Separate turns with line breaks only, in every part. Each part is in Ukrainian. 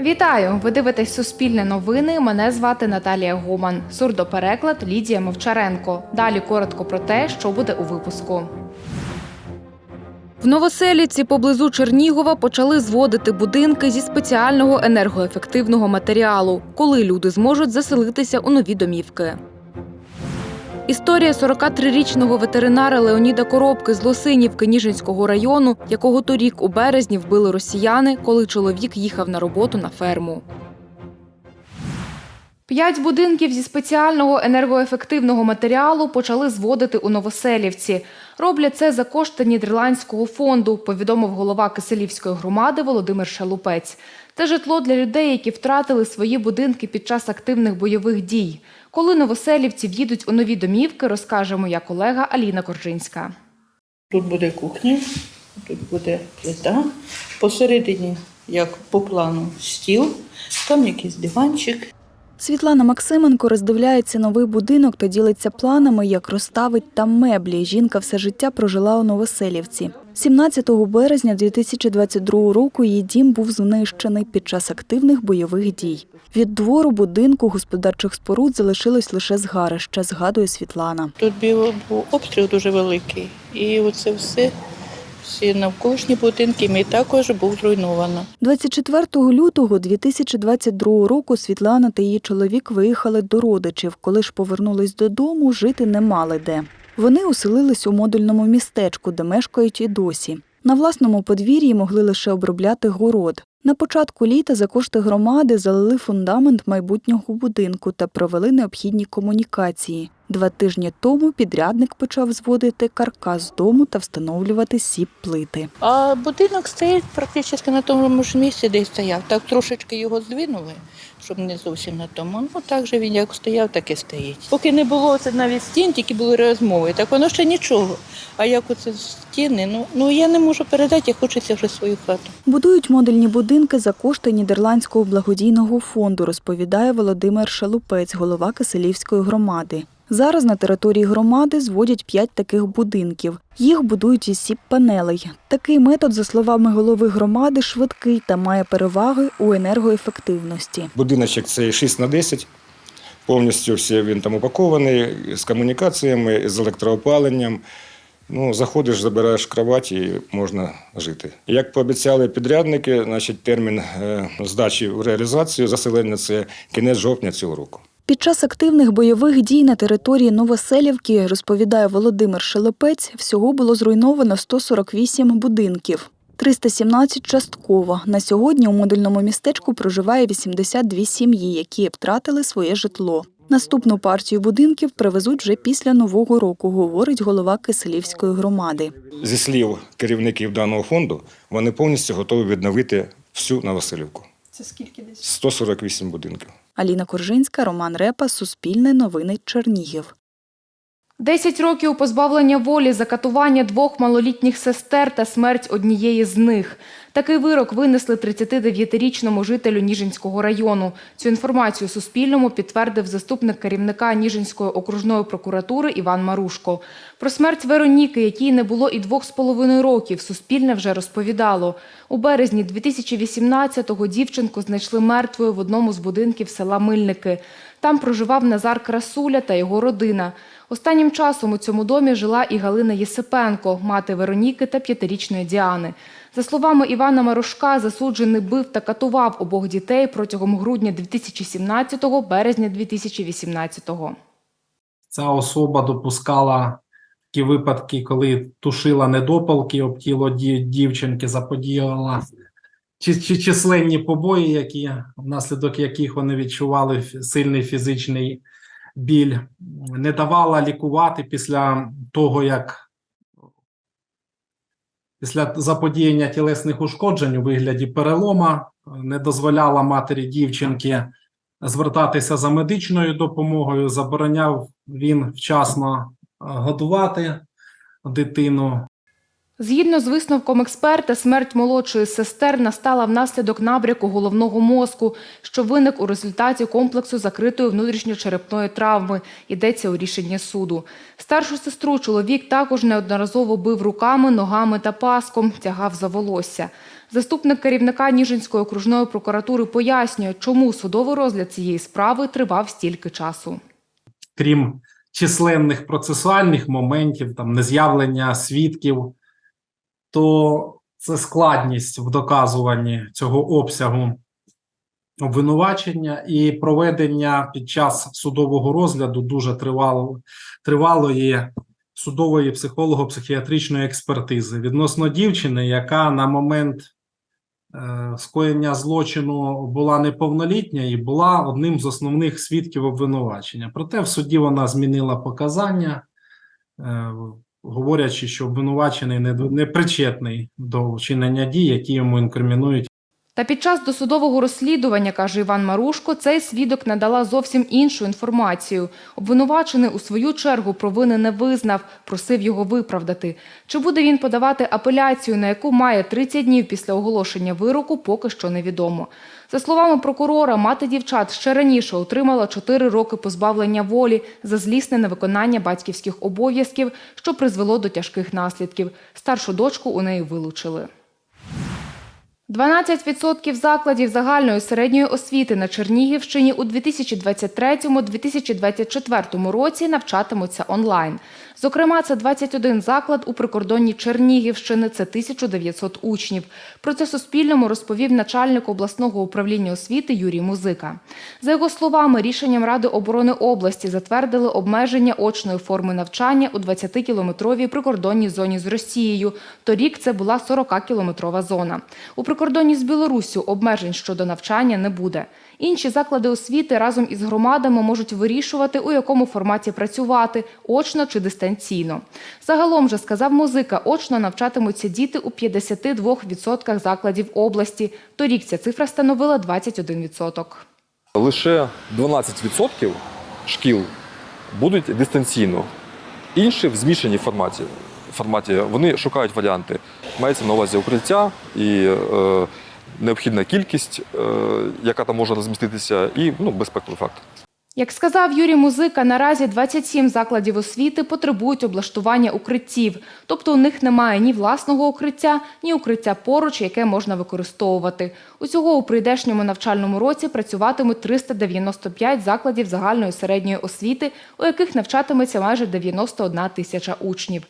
Вітаю! Ви дивитесь Суспільне новини. Мене звати Наталія Гуман. Сурдопереклад Лідія Мовчаренко. Далі коротко про те, що буде у випуску. В Новоселіці поблизу Чернігова почали зводити будинки зі спеціального енергоефективного матеріалу, коли люди зможуть заселитися у нові домівки. Історія 43-річного ветеринара Леоніда Коробки з Лосинівки Ніжинського району, якого торік у березні вбили росіяни, коли чоловік їхав на роботу на ферму. П'ять будинків зі спеціального енергоефективного матеріалу почали зводити у Новоселівці. Роблять це за кошти Нідерландського фонду, повідомив голова Киселівської громади Володимир Шалупець. Це житло для людей, які втратили свої будинки під час активних бойових дій. Коли новоселівці в'їдуть у нові домівки, розкаже моя колега Аліна Коржинська.
Тут буде кухня, тут буде плита. Посередині, як по плану, стіл, там якийсь диванчик.
Світлана Максименко роздивляється новий будинок та ділиться планами, як розставить там меблі. Жінка все життя прожила у Новоселівці. 17 березня 2022 року її дім був знищений під час активних бойових дій. Від двору будинку господарчих споруд залишилось лише згарище, згадує Світлана.
Тут був обстріл дуже великий. І оце все, всі навколишні будинки, мій також був зруйновано.
24 лютого 2022 року Світлана та її чоловік виїхали до родичів. Коли ж повернулись додому, жити не мали де. Вони оселились у модульному містечку, де мешкають і досі. На власному подвір'ї могли лише обробляти город. На початку літа за кошти громади залили фундамент майбутнього будинку та провели необхідні комунікації. Два тижні тому підрядник почав зводити каркас дому та встановлювати сіп плити.
А будинок стоїть практично на тому ж місці, де й стояв. Так трошечки його здвинули, щоб не зовсім на тому. Ну так же він як стояв, так і стоїть. Поки не було це навіть стін, тільки були розмови. Так воно ще нічого. А як оце стіни, ну, ну я не можу передати, хочеться вже свою хату.
Будують модульні будинки за кошти Нідерландського благодійного фонду, розповідає Володимир Шалупець, голова Киселівської громади. Зараз на території громади зводять п'ять таких будинків. Їх будують із сіп-панелей. Такий метод, за словами голови громади, швидкий та має переваги у енергоефективності.
Будиночок цей 6 на 10. Повністю всі він там упакований з комунікаціями, з електроопаленням. Ну, заходиш, забираєш кровать і можна жити. Як пообіцяли підрядники, значить, термін е, здачі в реалізацію заселення це кінець жовтня цього року.
Під час активних бойових дій на території Новоселівки, розповідає Володимир Шелепець, всього було зруйновано 148 будинків. 317 частково. На сьогодні у модульному містечку проживає 82 сім'ї, які втратили своє житло. Наступну партію будинків привезуть вже після Нового року, говорить голова Киселівської громади.
Зі слів керівників даного фонду, вони повністю готові відновити всю Новоселівку.
Це скільки десь?
148 будинків.
Аліна Коржинська, Роман Репа, Суспільне новини Чернігів.
Десять років позбавлення волі за катування двох малолітніх сестер та смерть однієї з них. Такий вирок винесли 39-річному жителю Ніжинського району. Цю інформацію Суспільному підтвердив заступник керівника Ніжинської окружної прокуратури Іван Марушко. Про смерть Вероніки, якій не було і двох з половиною років, Суспільне вже розповідало. У березні 2018-го дівчинку знайшли мертвою в одному з будинків села Мильники. Там проживав Назар Красуля та його родина. Останнім часом у цьому домі жила і Галина Єсипенко, мати Вероніки та п'ятирічної Діани. За словами Івана Марушка, засуджений бив та катував обох дітей протягом грудня 2017-го, березня 2018-го.
Ця особа допускала такі випадки, коли тушила недопалки об тіло дівчинки, заподіяла чи, чи численні побої, які, внаслідок яких вони відчували сильний фізичний біль, не давала лікувати після того, як після заподіяння тілесних ушкоджень у вигляді перелома, не дозволяла матері дівчинки звертатися за медичною допомогою, забороняв він вчасно е, годувати дитину.
Згідно з висновком експерта, смерть молодшої сестер настала внаслідок набряку головного мозку, що виник у результаті комплексу закритої внутрішньочерепної травми. Йдеться у рішенні суду. Старшу сестру чоловік також неодноразово бив руками, ногами та паском, тягав за волосся. Заступник керівника Ніжинської окружної прокуратури пояснює, чому судовий розгляд цієї справи тривав стільки часу.
крім численних процесуальних моментів, там нез'явлення свідків, то це складність в доказуванні цього обсягу обвинувачення і проведення під час судового розгляду дуже тривало, тривалої судової психолого-психіатричної експертизи відносно дівчини, яка на момент е, скоєння злочину була неповнолітня і була одним з основних свідків обвинувачення. Проте в суді вона змінила показання, е, говорячи, що обвинувачений не, не причетний до вчинення дій, які йому інкримінують
Та під час досудового розслідування, каже Іван Марушко, цей свідок надала зовсім іншу інформацію. Обвинувачений у свою чергу провини не визнав, просив його виправдати. Чи буде він подавати апеляцію, на яку має 30 днів після оголошення вироку, поки що невідомо. За словами прокурора, мати дівчат ще раніше отримала 4 роки позбавлення волі за злісне невиконання батьківських обов'язків, що призвело до тяжких наслідків. Старшу дочку у неї вилучили. 12% закладів загальної середньої освіти на Чернігівщині у 2023-2024 році навчатимуться онлайн. Зокрема, це 21 заклад у прикордонні Чернігівщини, це 1900 учнів. Про це Суспільному розповів начальник обласного управління освіти Юрій Музика. За його словами, рішенням Ради оборони області затвердили обмеження очної форми навчання у 20-кілометровій прикордонній зоні з Росією. Торік це була 40-кілометрова зона. У прикордонні з Білоруссю обмежень щодо навчання не буде. Інші заклади освіти разом із громадами можуть вирішувати, у якому форматі працювати – очно чи дистанційно. Загалом же, сказав музика, очно навчатимуться діти у 52% закладів області. Торік ця цифра становила 21%.
Лише 12% шкіл будуть дистанційно. Інші в змішаній форматі. форматі вони шукають варіанти. Мається на увазі укриття і е, необхідна кількість, е, яка там може розміститися, і ну, безпековий фактор.
Як сказав Юрій Музика, наразі 27 закладів освіти потребують облаштування укриттів, тобто у них немає ні власного укриття, ні укриття поруч, яке можна використовувати. Усього у прийдешньому навчальному році працюватимуть 395 закладів загальної середньої освіти, у яких навчатиметься майже 91 тисяча учнів.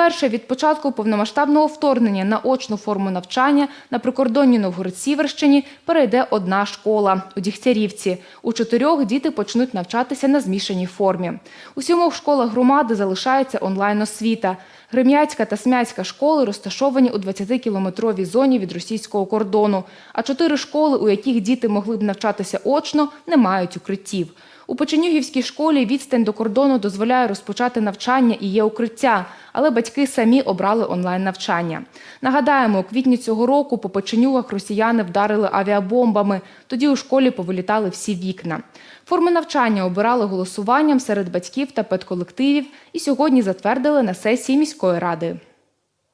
Вперше від початку повномасштабного вторгнення на очну форму навчання на прикордонні Новгород-Сіверщині перейде одна школа у Дігтярівці. У чотирьох діти почнуть навчатися на змішаній формі. У сьомох школах громади залишається онлайн-освіта. Грем'яцька та Смяцька школи розташовані у 20-кілометровій зоні від російського кордону, а чотири школи, у яких діти могли б навчатися очно, не мають укриттів. У Печенюгівській школі відстань до кордону дозволяє розпочати навчання і є укриття, але батьки самі обрали онлайн-навчання. Нагадаємо, у квітні цього року по Печенюгах росіяни вдарили авіабомбами. Тоді у школі повилітали всі вікна. Форми навчання обирали голосуванням серед батьків та педколективів і сьогодні затвердили на сесії міської ради.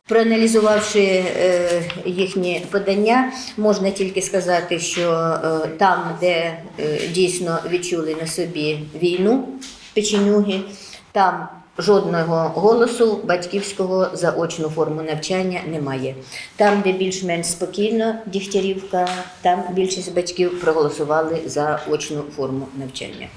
Проаналізувавши е, їхні подання, можна тільки сказати, що е, там, де е, дійсно відчули на собі війну печенюги, там жодного голосу батьківського за очну форму навчання немає. Там, де більш-менш спокійно Дігтярівка, там більшість батьків проголосували за очну форму навчання.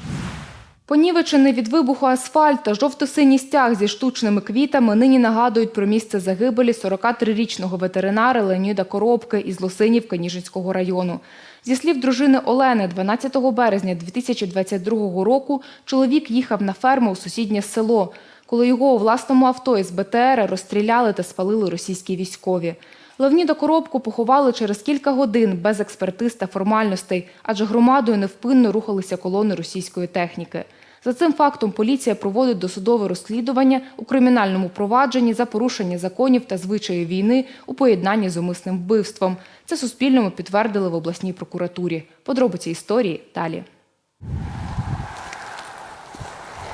Понівечений від вибуху асфальт та жовто-синій стяг зі штучними квітами нині нагадують про місце загибелі 43-річного ветеринара Леоніда Коробки із Лосинівки Ніжинського району. Зі слів дружини Олени, 12 березня 2022 року чоловік їхав на ферму у сусіднє село, коли його у власному авто із БТР розстріляли та спалили російські військові. Левніда Коробку поховали через кілька годин без експертиз та формальностей, адже громадою невпинно рухалися колони російської техніки. За цим фактом поліція проводить досудове розслідування у кримінальному провадженні за порушення законів та звичаїв війни у поєднанні з умисним вбивством. Це Суспільному підтвердили в обласній прокуратурі. Подробиці історії далі.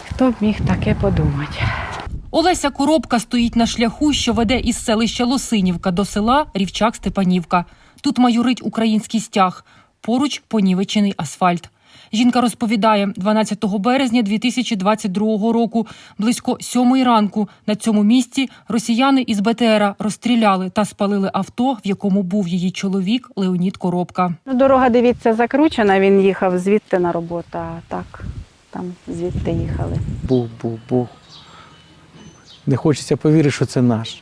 Хто б міг таке подумати? Олеся Коробка стоїть на шляху, що веде із селища Лосинівка до села Рівчак-Степанівка. Тут майорить український стяг, поруч понівечений асфальт. Жінка розповідає, 12 березня 2022 року, близько сьомої ранку, на цьому місці росіяни із БТРа розстріляли та спалили авто, в якому був її чоловік Леонід Коробка.
Ну, дорога, дивіться, закручена. Він їхав звідти на роботу, а так там звідти їхали.
Був, був, був. Не хочеться повірити, що це наш.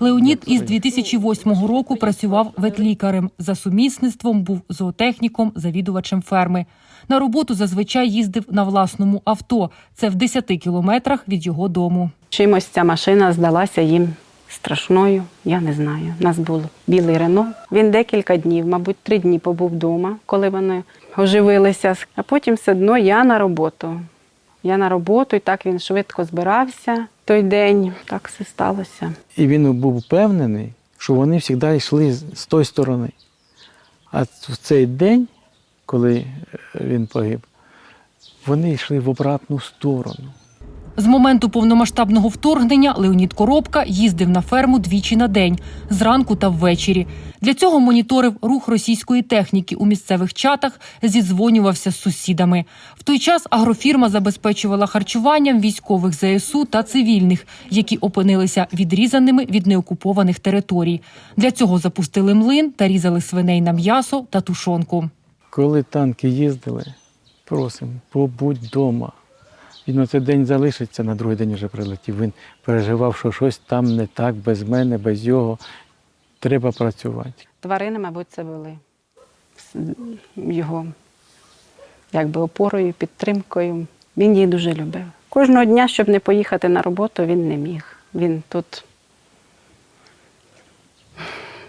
Леонід із 2008 року працював ветлікарем. За сумісництвом був зоотехніком, завідувачем ферми. На роботу зазвичай їздив на власному авто. Це в 10 кілометрах від його дому.
Чимось ця машина здалася їм страшною, я не знаю. У нас був білий Рено. Він декілька днів, мабуть, три дні побув вдома, коли вони оживилися. А потім все одно я на роботу. Я на роботу, і так він швидко збирався той день. Так все сталося.
І він був впевнений, що вони завжди йшли з тої сторони. А в цей день, коли е, він погиб, вони йшли в обратну сторону.
З моменту повномасштабного вторгнення Леонід Коробка їздив на ферму двічі на день зранку та ввечері. Для цього моніторив рух російської техніки у місцевих чатах, зідзвонювався з сусідами. В той час агрофірма забезпечувала харчуванням військових ЗСУ та цивільних, які опинилися відрізаними від неокупованих територій. Для цього запустили млин та різали свиней на м'ясо та тушонку.
Коли танки їздили, просимо, побудь вдома. Він на цей день залишиться, на другий день вже прилетів. Він переживав, що щось там не так, без мене, без його. Треба працювати.
Тварини, мабуть, це були його якби опорою, підтримкою. Він її дуже любив. Кожного дня, щоб не поїхати на роботу, він не міг. Він тут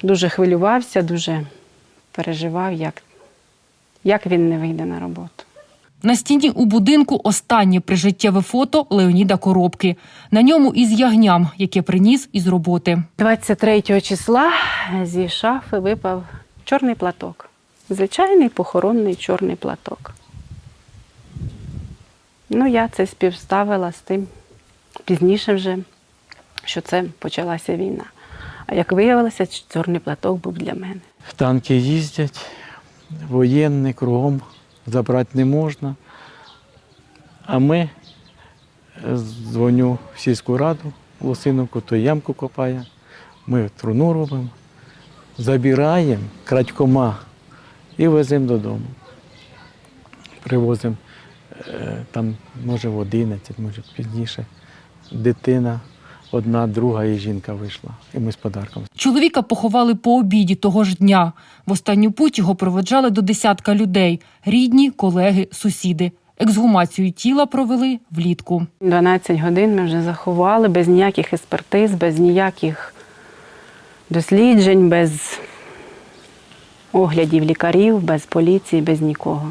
дуже хвилювався, дуже переживав, як, як він не вийде на роботу.
На стіні у будинку останнє прижиттєве фото Леоніда Коробки. На ньому із ягням, яке приніс із роботи.
23 числа зі шафи випав чорний платок. Звичайний похоронний чорний платок. Ну, я це співставила з тим пізніше вже, що це почалася війна. А як виявилося, чорний платок був для мене.
Танки їздять, воєнні кругом забрати не можна. А ми е, дзвоню в сільську раду Лосиновку, то ямку копає, ми труну робимо, забираємо крадькома і веземо додому. Привозимо е, там, може, в 11, може пізніше. Дитина, одна, друга і жінка вийшла. І ми з подарком.
Чоловіка поховали по обіді того ж дня. В останню путь його проведжали до десятка людей: рідні, колеги, сусіди. Ексгумацію тіла провели влітку.
12 годин ми вже заховали без ніяких експертиз, без ніяких досліджень, без оглядів лікарів, без поліції, без нікого.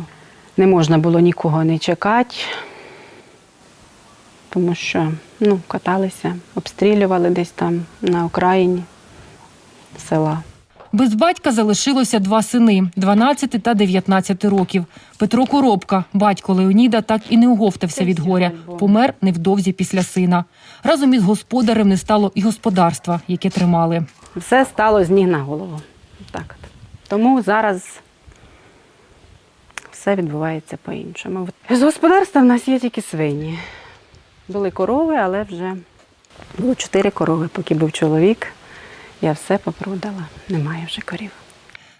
Не можна було нікого не чекати, тому що ну, каталися, обстрілювали десь там на окраїні села.
Без батька залишилося два сини 12 та 19 років. Петро Коробка, батько Леоніда, так і не оговтався від горя. Помер невдовзі після сина. Разом із господарем не стало і господарства, яке тримали.
Все стало з ніг на голову. Так. Тому зараз все відбувається по-іншому. З господарства в нас є тільки свині. Були корови, але вже було чотири корови, поки був чоловік. Я все попродала, немає вже корів.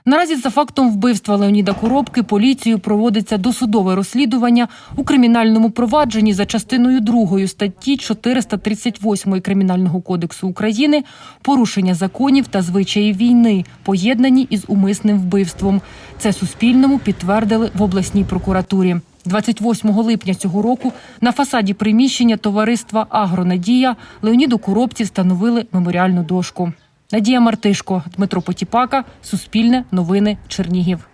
Наразі за фактом вбивства Леоніда Коробки поліцією проводиться досудове розслідування у кримінальному провадженні за частиною 2 статті 438 Кримінального кодексу України порушення законів та звичаїв війни, поєднані із умисним вбивством. Це Суспільному підтвердили в обласній прокуратурі. 28 липня цього року на фасаді приміщення товариства Агронадія Леоніду Коробці встановили меморіальну дошку. Надія Мартишко, Дмитро Потіпака, Суспільне, Новини, Чернігів.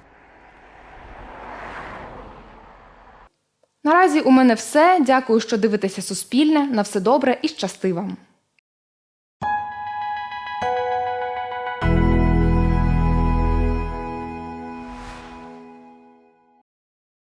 Наразі у мене все. Дякую, що дивитеся Суспільне. На все добре і щасти вам.